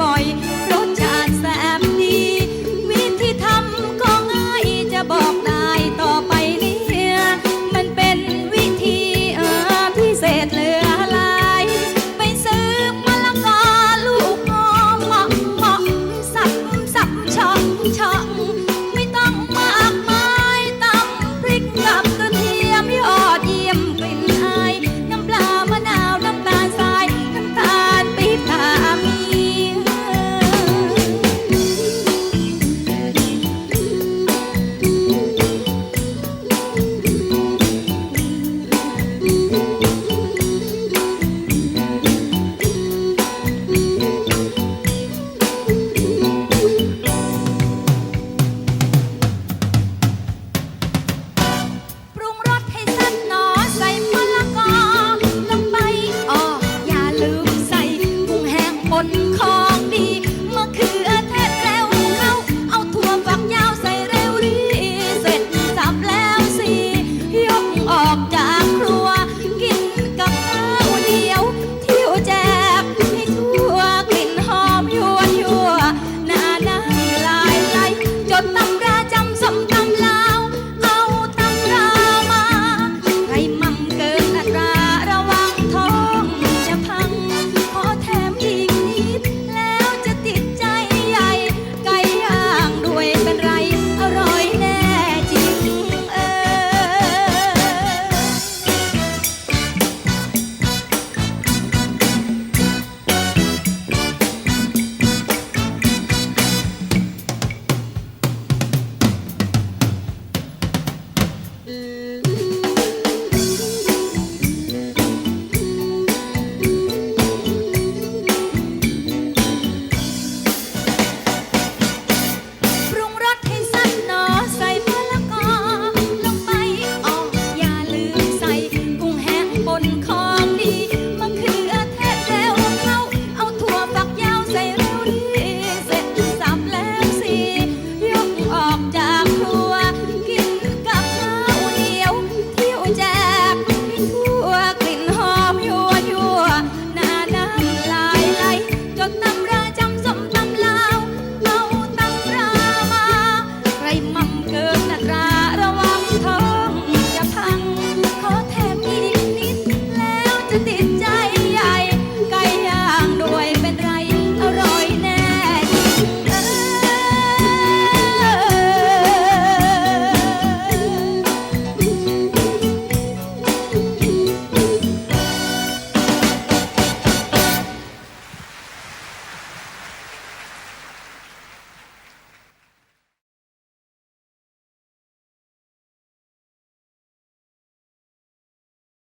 บ่อยๆรสชาติแซ่บดีวิธีทำก็ง่ายจะบอกได้ต่อไปเนี่ยมันเป็นวิธีเออพิเศษเหลือหลาย ไปซื้อมะละกอลูกงอเหมาะเหมาะสับสับช่องช่อง อลงไปอ้ออย่าลืมใส่กุ้งแห้งบนคอ